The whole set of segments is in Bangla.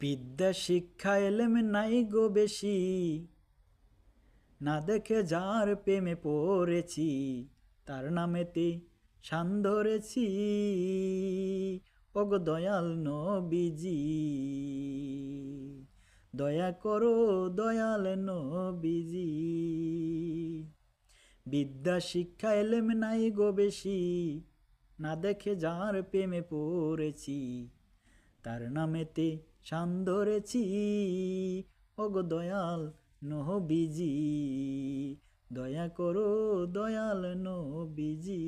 বিদ্যা শিক্ষা এলেম নাই গো বেশি। না দেখে যার প্রেমে পড়েছি, তার নামেতে শান ধরেছি। ওগো দয়াল নবীজি, দয়া করো দয়াল নবীজি। বিদ্যা শিক্ষা এলেম নাই গো বেশি, না দেখে যার প্রেমে পড়েছি, তার নামেতে শান ধরেছি। ওগো দয়াল নবীজি, দয়া করো দয়াল নবীজি।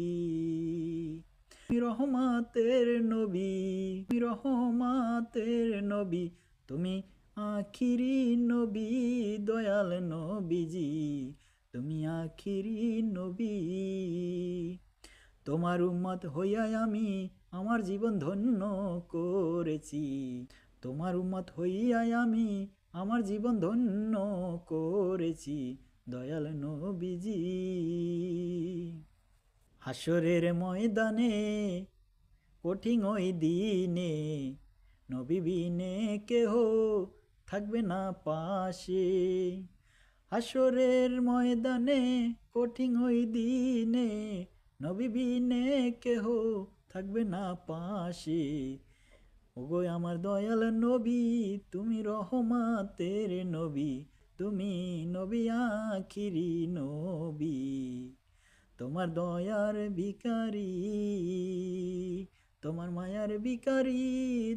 রহমাতের নবী রহমাতের নবী, তুমি আখিরি নবী, দয়াল নবীজি, তুমি আখিরি নবী। তোমার উম্মত হইয়াই আমি আমার জীবন ধন্য করেছি। তোমার উম্মত হইয়াই আমি আমার জীবন ধন্য করেছি, দয়াল নবীজি। হাসরের ময়দানে, কঠিন ওই দিনে নবীবিনে কেহ থাকবে না পাশে। হাসরের ময়দানে, কঠিন ওই দিনে নবীবিনে কেহ থাকবে না পাশে। ওগো আমার দয়াল নবী, তুমি রহমাতের নবী, তুমি নবী আখিরি নবী। তোমার দয়ার ভিকারি তোমার মায়ার ভিকারি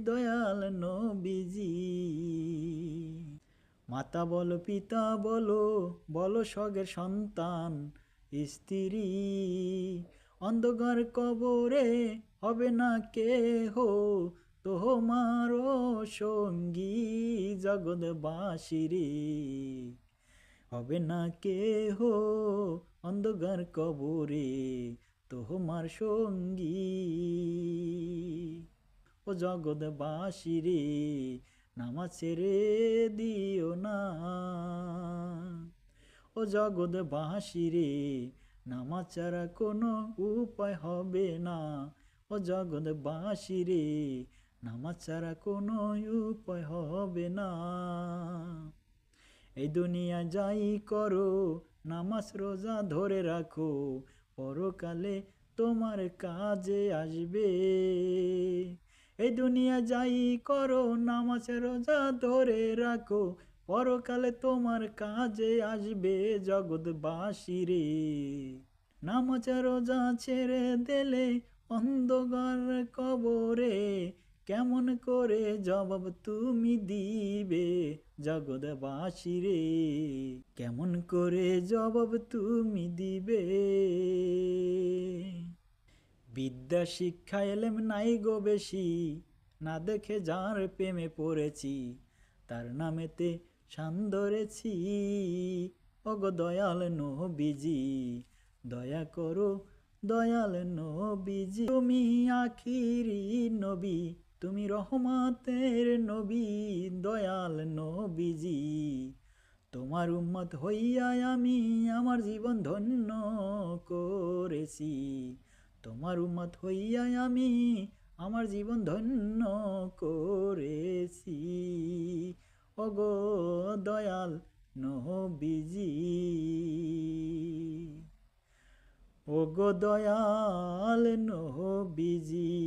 দয়াল নবীজি। মাতা বলো, পিতা বলো বলো সগের সন্তান, স্ত্রী। অন্ধকার কবরে হবে না কেহ তোমার সঙ্গী জগৎবাসী রে হবে না কেহ অন্ধকার কবরে তোমার সঙ্গী। ও জগৎবাসী রে নামা ছেড়ে দিও না। ও জগৎবাসী রে নামা ছাড়া কোনো উপায় হবে না। ও জগৎবাসী রে নামাজ ছাড়া কোনো উপায় হবে না। এই দুনিয়া যাই করো, নামাজ রোজা ধরে রাখো, পরকালে তোমার কাজে আসবে। এই দুনিয়া যাই করো, নামাজ রোজা ধরে রাখো, পরকালে তোমার কাজে আসবে জগৎবাসী রে। নামাজ রোজা ছেড়ে দিলে অন্ধকার কবরে কেমন করে জবাব তুমি দিবে জগৎবাসী রে? কেমন করে জবাব তুমি দিবে? বিদ্যা শিক্ষা এলেম নাই গো বেশি, না দেখে যার প্রেমে পড়েছি, তার নামেতে শান ধরেছি। অগ দয়াল নবীজি, দয়া করো দয়াল নবীজি। তুমি আখিরি নবী তুমি রহমাতের নবী, দয়াল নবীজি। তোমার উম্মত হইয়া আমি আমার জীবন ধন্য করেছি। তোমার উম্মত হইয়া আমি আমার জীবন ধন্য করেছি। ওগো দয়াল নবীজি। ওগো দয়াল নবীজি।